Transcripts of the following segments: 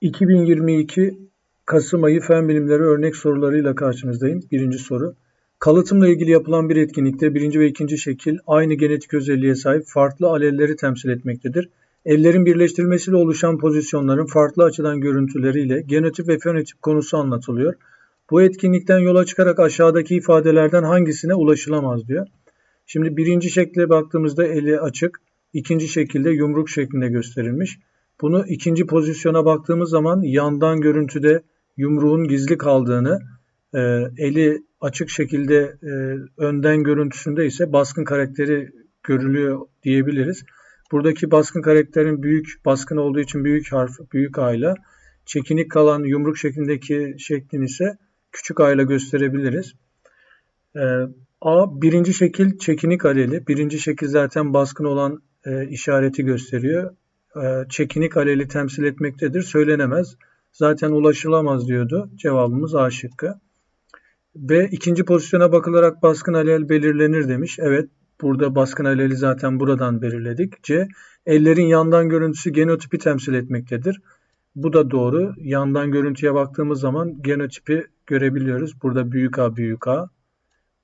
2022 Kasım ayı fen bilimleri örnek sorularıyla karşınızdayım. Birinci soru. Kalıtımla ilgili yapılan bir etkinlikte birinci ve ikinci şekil aynı genetik özelliğe sahip farklı alelleri temsil etmektedir. Ellerin birleştirilmesiyle oluşan pozisyonların farklı açıdan görüntüleriyle genotip ve fenotip konusu anlatılıyor. Bu etkinlikten yola çıkarak aşağıdaki ifadelerden hangisine ulaşılamaz diyor. Şimdi birinci şekle baktığımızda eli açık, ikinci şekilde yumruk şeklinde gösterilmiş. Bunu ikinci pozisyona baktığımız zaman yandan görüntüde yumruğun gizli kaldığını, e, eli açık şekilde e, önden görüntüsünde ise baskın karakteri görülüyor diyebiliriz. Buradaki baskın karakterin büyük baskın olduğu için büyük harf büyük A ile çekinik kalan yumruk şeklindeki şeklini ise küçük A ile gösterebiliriz. E, A birinci şekil çekinik aleli. Birinci şekil zaten baskın olan e, işareti gösteriyor. E, çekinik aleli temsil etmektedir. Söylenemez. Zaten ulaşılamaz diyordu. Cevabımız A şıkkı. B ikinci pozisyona bakılarak baskın alel belirlenir demiş. Evet burada baskın aleli zaten buradan belirledik. C ellerin yandan görüntüsü genotipi temsil etmektedir. Bu da doğru. Yandan görüntüye baktığımız zaman genotipi görebiliyoruz. Burada büyük A büyük A.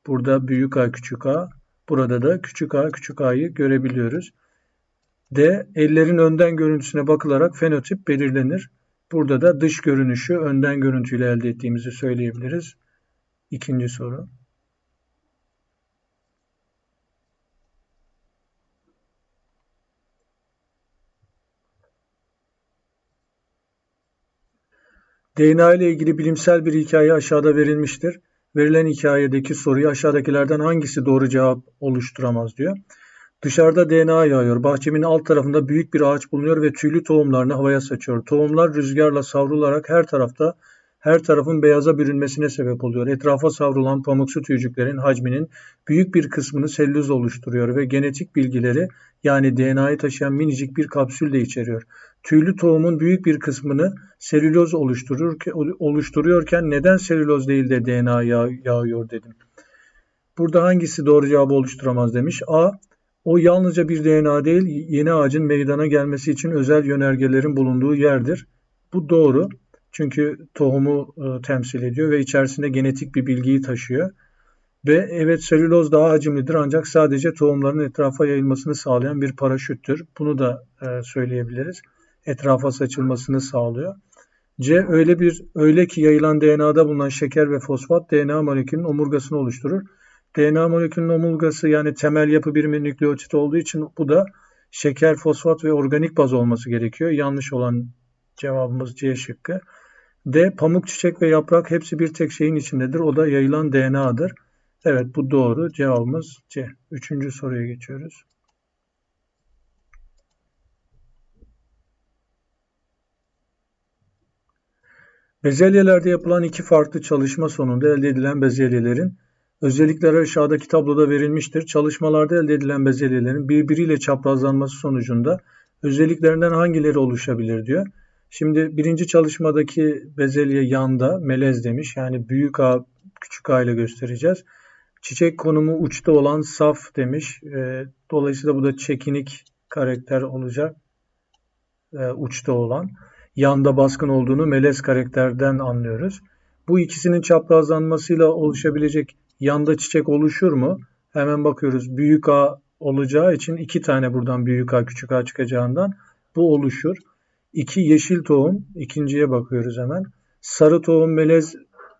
Burada büyük A küçük A. Burada da küçük A küçük A'yı görebiliyoruz. D. Ellerin önden görüntüsüne bakılarak fenotip belirlenir. Burada da dış görünüşü önden görüntüyle elde ettiğimizi söyleyebiliriz. İkinci soru. DNA ile ilgili bilimsel bir hikaye aşağıda verilmiştir. Verilen hikayedeki soruyu aşağıdakilerden hangisi doğru cevap oluşturamaz diyor. Dışarıda DNA yağıyor. Bahçemin alt tarafında büyük bir ağaç bulunuyor ve tüylü tohumlarını havaya saçıyor. Tohumlar rüzgarla savrularak her tarafta her tarafın beyaza bürünmesine sebep oluyor. Etrafa savrulan pamuksu tüycüklerin hacminin büyük bir kısmını selüloz oluşturuyor ve genetik bilgileri yani DNA'yı taşıyan minicik bir kapsül de içeriyor. Tüylü tohumun büyük bir kısmını selüloz oluşturur, oluşturuyorken neden selüloz değil de DNA yağ, yağıyor dedim. Burada hangisi doğru cevabı oluşturamaz demiş. A. O yalnızca bir DNA değil, yeni ağacın meydana gelmesi için özel yönergelerin bulunduğu yerdir. Bu doğru. Çünkü tohumu e, temsil ediyor ve içerisinde genetik bir bilgiyi taşıyor. Ve evet selüloz daha hacimlidir ancak sadece tohumların etrafa yayılmasını sağlayan bir paraşüttür. Bunu da e, söyleyebiliriz. Etrafa saçılmasını sağlıyor. C öyle bir öyle ki yayılan DNA'da bulunan şeker ve fosfat DNA molekülünün omurgasını oluşturur. DNA molekülünün omurgası yani temel yapı birimi nükleotit olduğu için bu da şeker, fosfat ve organik baz olması gerekiyor. Yanlış olan cevabımız C şıkkı. D. Pamuk, çiçek ve yaprak hepsi bir tek şeyin içindedir. O da yayılan DNA'dır. Evet bu doğru. Cevabımız C. Üçüncü soruya geçiyoruz. Bezelyelerde yapılan iki farklı çalışma sonunda elde edilen bezelyelerin özellikleri aşağıdaki tabloda verilmiştir. Çalışmalarda elde edilen bezelyelerin birbiriyle çaprazlanması sonucunda özelliklerinden hangileri oluşabilir diyor. Şimdi birinci çalışmadaki bezelye yanda melez demiş. Yani büyük A küçük A ile göstereceğiz. Çiçek konumu uçta olan saf demiş. E, dolayısıyla bu da çekinik karakter olacak. E, uçta olan. Yanda baskın olduğunu melez karakterden anlıyoruz. Bu ikisinin çaprazlanmasıyla oluşabilecek yanda çiçek oluşur mu? Hemen bakıyoruz. Büyük A olacağı için iki tane buradan büyük A küçük A çıkacağından bu oluşur. 2 yeşil tohum. ikinciye bakıyoruz hemen. Sarı tohum melez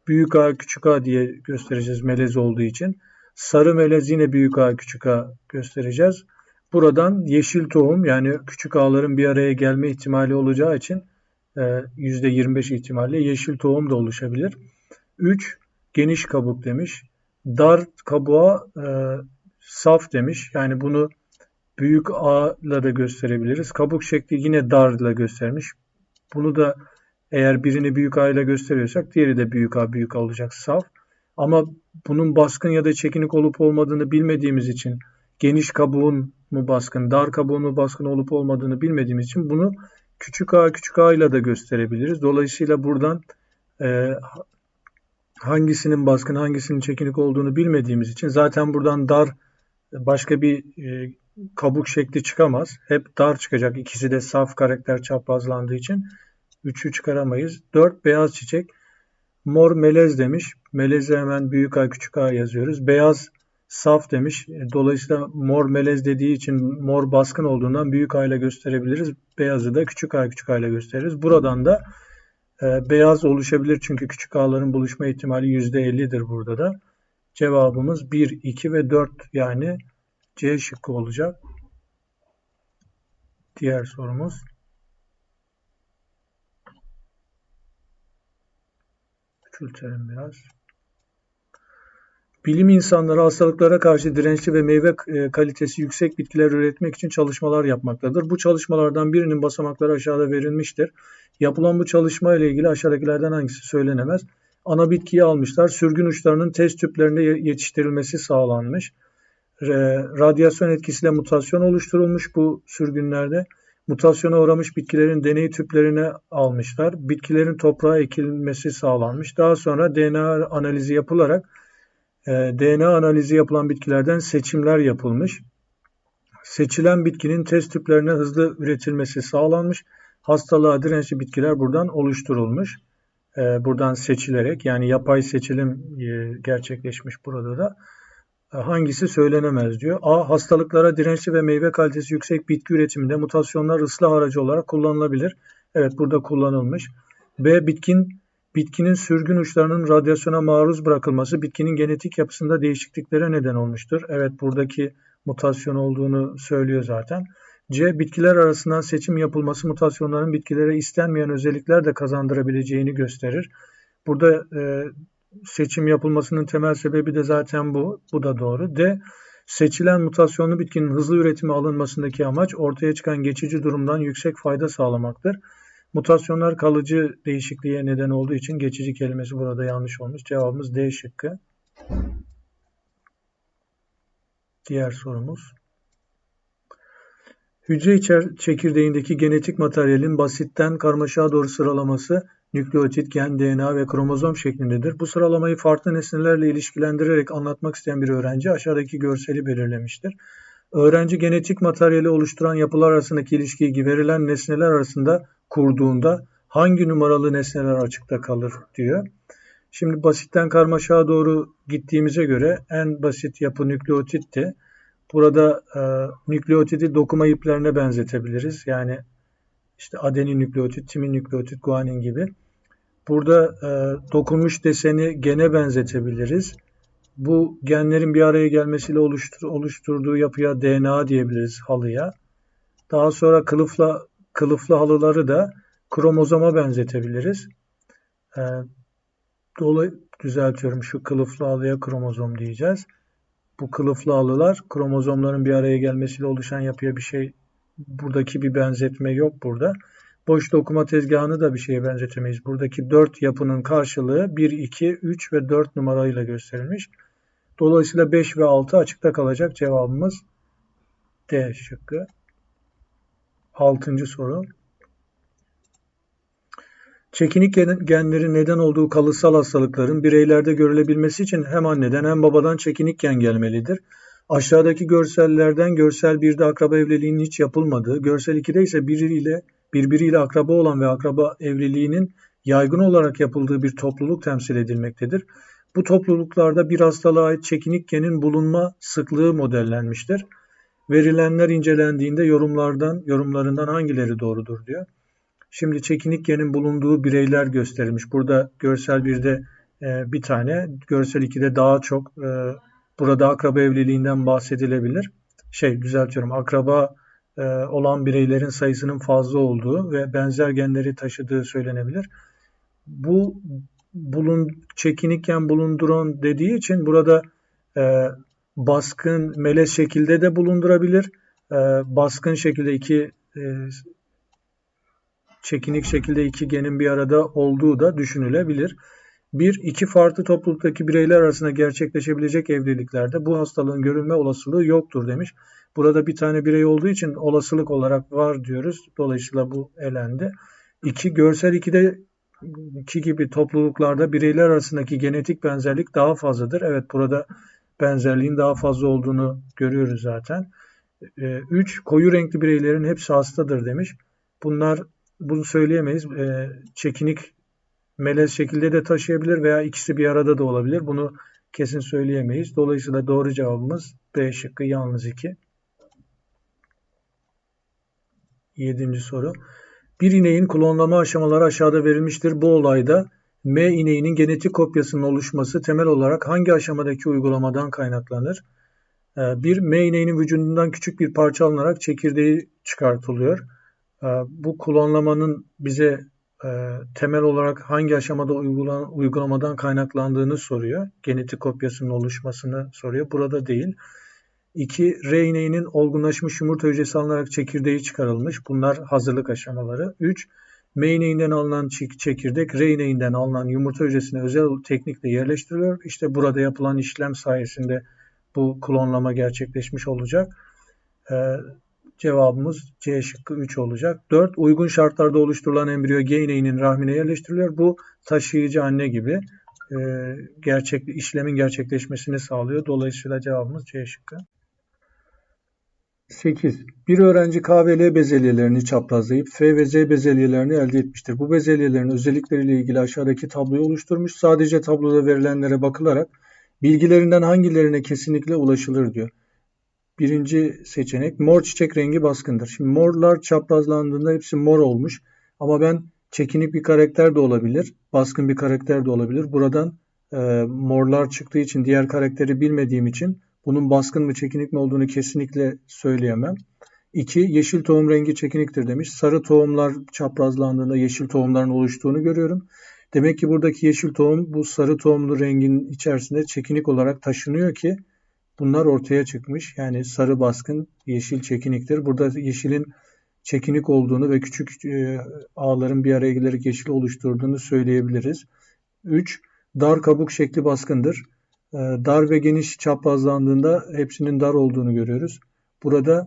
büyük A küçük A diye göstereceğiz melez olduğu için. Sarı melez yine büyük A küçük A göstereceğiz. Buradan yeşil tohum yani küçük A'ların bir araya gelme ihtimali olacağı için %25 e, ihtimalle yeşil tohum da oluşabilir. 3. Geniş kabuk demiş. Dar kabuğa e, saf demiş. Yani bunu büyük A ile de gösterebiliriz. Kabuk şekli yine dar ile göstermiş. Bunu da eğer birini büyük A ile gösteriyorsak diğeri de büyük A büyük A olacak saf. Ama bunun baskın ya da çekinik olup olmadığını bilmediğimiz için geniş kabuğun mu baskın, dar kabuğun mu baskın olup olmadığını bilmediğimiz için bunu küçük a küçük a ile de gösterebiliriz. Dolayısıyla buradan e, hangisinin baskın hangisinin çekinik olduğunu bilmediğimiz için zaten buradan dar başka bir e, kabuk şekli çıkamaz. Hep dar çıkacak. İkisi de saf karakter çaprazlandığı için 3'ü çıkaramayız. 4 beyaz çiçek. Mor melez demiş. Melezi hemen büyük A küçük A yazıyoruz. Beyaz saf demiş. Dolayısıyla mor melez dediği için mor baskın olduğundan büyük A ile gösterebiliriz. Beyazı da küçük A küçük A ile gösteririz. Buradan da e, beyaz oluşabilir çünkü küçük A'ların buluşma ihtimali %50'dir burada da. Cevabımız 1, 2 ve 4 yani C şıkkı olacak. Diğer sorumuz. Küçültelim biraz. Bilim insanları hastalıklara karşı dirençli ve meyve e, kalitesi yüksek bitkiler üretmek için çalışmalar yapmaktadır. Bu çalışmalardan birinin basamakları aşağıda verilmiştir. Yapılan bu çalışma ile ilgili aşağıdakilerden hangisi söylenemez? Ana bitkiyi almışlar. Sürgün uçlarının test tüplerinde yetiştirilmesi sağlanmış. Radyasyon etkisiyle mutasyon oluşturulmuş bu sürgünlerde. Mutasyona uğramış bitkilerin deney tüplerine almışlar. Bitkilerin toprağa ekilmesi sağlanmış. Daha sonra DNA analizi yapılarak e, DNA analizi yapılan bitkilerden seçimler yapılmış. Seçilen bitkinin test tüplerine hızlı üretilmesi sağlanmış. Hastalığa dirençli bitkiler buradan oluşturulmuş. E, buradan seçilerek yani yapay seçilim e, gerçekleşmiş burada da. E, hangisi söylenemez diyor. A. Hastalıklara dirençli ve meyve kalitesi yüksek bitki üretiminde mutasyonlar ıslah aracı olarak kullanılabilir. Evet burada kullanılmış. B. Bitkin bitkinin sürgün uçlarının radyasyona maruz bırakılması bitkinin genetik yapısında değişikliklere neden olmuştur. Evet buradaki mutasyon olduğunu söylüyor zaten. C. Bitkiler arasından seçim yapılması mutasyonların bitkilere istenmeyen özellikler de kazandırabileceğini gösterir. Burada e, seçim yapılmasının temel sebebi de zaten bu. Bu da doğru. D. Seçilen mutasyonlu bitkinin hızlı üretime alınmasındaki amaç ortaya çıkan geçici durumdan yüksek fayda sağlamaktır. Mutasyonlar kalıcı değişikliğe neden olduğu için geçici kelimesi burada yanlış olmuş. Cevabımız D şıkkı. Diğer sorumuz. Hücre içer çekirdeğindeki genetik materyalin basitten karmaşaya doğru sıralaması nükleotit, gen, DNA ve kromozom şeklindedir. Bu sıralamayı farklı nesnelerle ilişkilendirerek anlatmak isteyen bir öğrenci aşağıdaki görseli belirlemiştir. Öğrenci genetik materyali oluşturan yapılar arasındaki ilişkiyi verilen nesneler arasında kurduğunda hangi numaralı nesneler açıkta kalır diyor. Şimdi basitten karmaşaya doğru gittiğimize göre en basit yapı nükleotitti. Burada e, nükleotidi dokuma iplerine benzetebiliriz. Yani işte adenin nükleotit, timin nükleotit, guanin gibi. Burada e, dokunmuş deseni gene benzetebiliriz. Bu genlerin bir araya gelmesiyle oluştur, oluşturduğu yapıya DNA diyebiliriz halıya. Daha sonra kılıfla kılıflı halıları da kromozoma benzetebiliriz. E, dolayı düzeltiyorum şu kılıflı halıya kromozom diyeceğiz. Bu kılıflı halılar kromozomların bir araya gelmesiyle oluşan yapıya bir şey buradaki bir benzetme yok burada. Boş dokuma tezgahını da bir şeye benzetemeyiz. Buradaki 4 yapının karşılığı 1, 2, 3 ve 4 numarayla gösterilmiş. Dolayısıyla 5 ve 6 açıkta kalacak cevabımız D şıkkı. 6. soru. Çekinik genlerin neden olduğu kalıtsal hastalıkların bireylerde görülebilmesi için hem anneden hem babadan çekinik gen gelmelidir. Aşağıdaki görsellerden görsel 1'de akraba evliliğinin hiç yapılmadığı, görsel 2'de ise biriyle birbiriyle akraba olan ve akraba evliliğinin yaygın olarak yapıldığı bir topluluk temsil edilmektedir. Bu topluluklarda bir hastalığa ait çekinik genin bulunma sıklığı modellenmiştir. Verilenler incelendiğinde yorumlardan yorumlarından hangileri doğrudur diyor. Şimdi çekinik genin bulunduğu bireyler gösterilmiş. Burada görsel 1'de e, bir tane, görsel 2'de daha çok e, burada akraba evliliğinden bahsedilebilir. Şey düzeltiyorum akraba e, olan bireylerin sayısının fazla olduğu ve benzer genleri taşıdığı söylenebilir. Bu bulun çekinikken bulunduran dediği için burada e, baskın melez şekilde de bulundurabilir. E, baskın şekilde iki e, çekinik şekilde iki genin bir arada olduğu da düşünülebilir. Bir, iki farklı topluluktaki bireyler arasında gerçekleşebilecek evliliklerde bu hastalığın görülme olasılığı yoktur demiş. Burada bir tane birey olduğu için olasılık olarak var diyoruz. Dolayısıyla bu elendi. İki, görsel ikide iki gibi topluluklarda bireyler arasındaki genetik benzerlik daha fazladır. Evet burada benzerliğin daha fazla olduğunu görüyoruz zaten. Üç, koyu renkli bireylerin hepsi hastadır demiş. Bunlar bunu söyleyemeyiz. E, çekinik melez şekilde de taşıyabilir veya ikisi bir arada da olabilir. Bunu kesin söyleyemeyiz. Dolayısıyla doğru cevabımız B şıkkı yalnız 2. Yedinci soru. Bir ineğin klonlama aşamaları aşağıda verilmiştir. Bu olayda M ineğinin genetik kopyasının oluşması temel olarak hangi aşamadaki uygulamadan kaynaklanır? Ee, bir M ineğinin vücudundan küçük bir parça alınarak çekirdeği çıkartılıyor. Ee, bu klonlamanın bize e, temel olarak hangi aşamada uygulamadan kaynaklandığını soruyor. Genetik kopyasının oluşmasını soruyor. Burada değil. 2. R ineğinin olgunlaşmış yumurta hücresi alınarak çekirdeği çıkarılmış. Bunlar hazırlık aşamaları. 3. M ineğinden alınan çekirdek R ineğinden alınan yumurta hücresine özel teknikle yerleştiriliyor. İşte burada yapılan işlem sayesinde bu klonlama gerçekleşmiş olacak. Ee, cevabımız C şıkkı 3 olacak. 4. Uygun şartlarda oluşturulan embriyo G ineğinin rahmine yerleştiriliyor. Bu taşıyıcı anne gibi e, gerçek işlemin gerçekleşmesini sağlıyor. Dolayısıyla cevabımız C şıkkı. 8. Bir öğrenci K ve L bezelyelerini çaprazlayıp F ve Z bezelyelerini elde etmiştir. Bu bezelyelerin özellikleriyle ilgili aşağıdaki tabloyu oluşturmuş. Sadece tabloda verilenlere bakılarak bilgilerinden hangilerine kesinlikle ulaşılır diyor. Birinci seçenek mor çiçek rengi baskındır. Şimdi morlar çaprazlandığında hepsi mor olmuş. Ama ben çekinik bir karakter de olabilir, baskın bir karakter de olabilir. Buradan e, morlar çıktığı için diğer karakteri bilmediğim için bunun baskın mı çekinik mi olduğunu kesinlikle söyleyemem. 2. Yeşil tohum rengi çekiniktir demiş. Sarı tohumlar çaprazlandığında yeşil tohumların oluştuğunu görüyorum. Demek ki buradaki yeşil tohum bu sarı tohumlu rengin içerisinde çekinik olarak taşınıyor ki bunlar ortaya çıkmış. Yani sarı baskın, yeşil çekiniktir. Burada yeşilin çekinik olduğunu ve küçük e, ağların bir araya gelerek yeşil oluşturduğunu söyleyebiliriz. 3. Dar kabuk şekli baskındır. Ee, dar ve geniş çaprazlandığında hepsinin dar olduğunu görüyoruz. Burada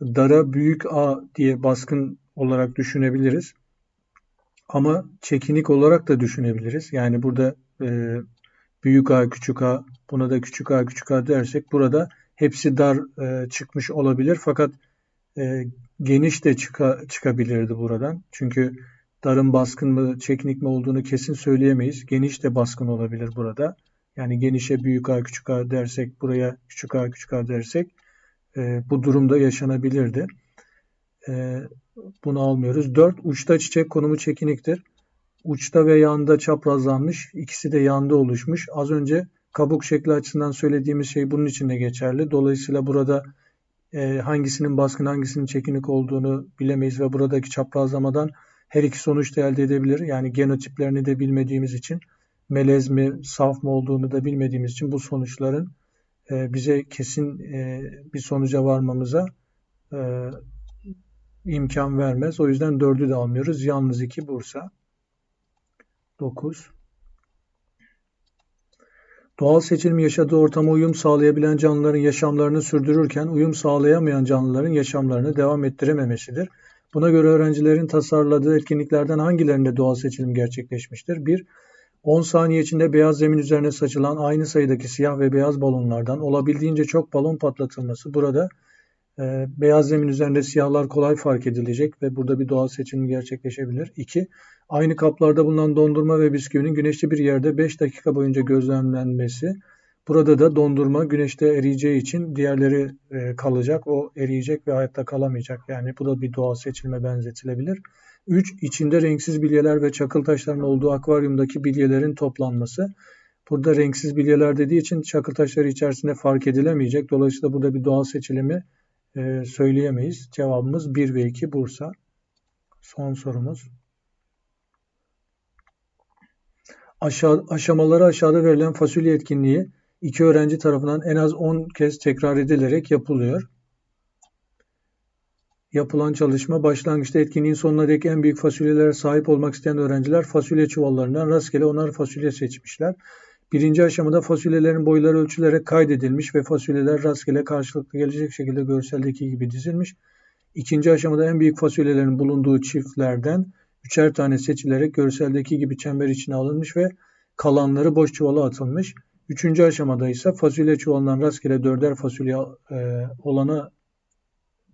dara büyük A diye baskın olarak düşünebiliriz. Ama çekinik olarak da düşünebiliriz. Yani burada e, büyük A, küçük A, buna da küçük A, küçük A dersek burada hepsi dar e, çıkmış olabilir. Fakat e, geniş de çıka, çıkabilirdi buradan. Çünkü darın baskın mı, çekinik mi olduğunu kesin söyleyemeyiz. Geniş de baskın olabilir burada. Yani genişe büyük A küçük A dersek buraya küçük A küçük A dersek e, bu durumda yaşanabilirdi. E, bunu almıyoruz. 4. Uçta çiçek konumu çekiniktir. Uçta ve yanda çaprazlanmış. İkisi de yanda oluşmuş. Az önce kabuk şekli açısından söylediğimiz şey bunun için de geçerli. Dolayısıyla burada e, hangisinin baskın hangisinin çekinik olduğunu bilemeyiz ve buradaki çaprazlamadan her iki sonuç da elde edebilir. Yani genotiplerini de bilmediğimiz için melez mi, saf mı olduğunu da bilmediğimiz için bu sonuçların e, bize kesin e, bir sonuca varmamıza e, imkan vermez. O yüzden dördü de almıyoruz. Yalnız iki Bursa. 9. Doğal seçilim yaşadığı ortama uyum sağlayabilen canlıların yaşamlarını sürdürürken uyum sağlayamayan canlıların yaşamlarını devam ettirememesidir. Buna göre öğrencilerin tasarladığı etkinliklerden hangilerinde doğal seçilim gerçekleşmiştir? 1. 10 saniye içinde beyaz zemin üzerine saçılan aynı sayıdaki siyah ve beyaz balonlardan olabildiğince çok balon patlatılması burada e, beyaz zemin üzerinde siyahlar kolay fark edilecek ve burada bir doğal seçim gerçekleşebilir. 2. Aynı kaplarda bulunan dondurma ve bisküvinin güneşli bir yerde 5 dakika boyunca gözlemlenmesi. Burada da dondurma güneşte eriyeceği için diğerleri e, kalacak. O eriyecek ve hayatta kalamayacak. Yani bu da bir doğal seçilme benzetilebilir. 3. İçinde renksiz bilyeler ve çakıl taşlarının olduğu akvaryumdaki bilyelerin toplanması. Burada renksiz bilyeler dediği için çakıl taşları içerisinde fark edilemeyecek. Dolayısıyla burada bir doğal seçilimi e, söyleyemeyiz. Cevabımız 1 ve 2 Bursa. Son sorumuz. Aşağı, aşamaları aşağıda verilen fasulye etkinliği iki öğrenci tarafından en az 10 kez tekrar edilerek yapılıyor yapılan çalışma başlangıçta etkinliğin sonuna dek en büyük fasulyelere sahip olmak isteyen öğrenciler fasulye çuvallarından rastgele onar fasulye seçmişler. Birinci aşamada fasulyelerin boyları ölçülerek kaydedilmiş ve fasulyeler rastgele karşılıklı gelecek şekilde görseldeki gibi dizilmiş. İkinci aşamada en büyük fasulyelerin bulunduğu çiftlerden üçer tane seçilerek görseldeki gibi çember içine alınmış ve kalanları boş çuvala atılmış. Üçüncü aşamada ise fasulye çuvalından rastgele dörder fasulye e, olana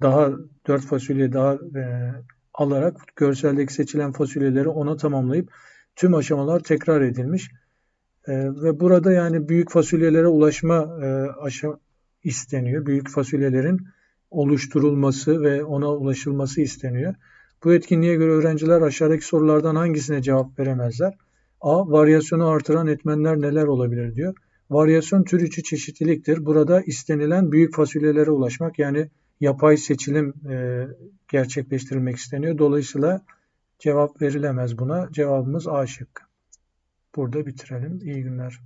daha dört fasulye daha e, alarak görseldeki seçilen fasulyeleri ona tamamlayıp tüm aşamalar tekrar edilmiş. E, ve burada yani büyük fasulyelere ulaşma e, aşa isteniyor. Büyük fasulyelerin oluşturulması ve ona ulaşılması isteniyor. Bu etkinliğe göre öğrenciler aşağıdaki sorulardan hangisine cevap veremezler? A. Varyasyonu artıran etmenler neler olabilir diyor. Varyasyon tür içi çeşitliliktir. Burada istenilen büyük fasulyelere ulaşmak yani yapay seçilim e, gerçekleştirilmek isteniyor. Dolayısıyla cevap verilemez buna. Cevabımız A şıkkı. Burada bitirelim. İyi günler.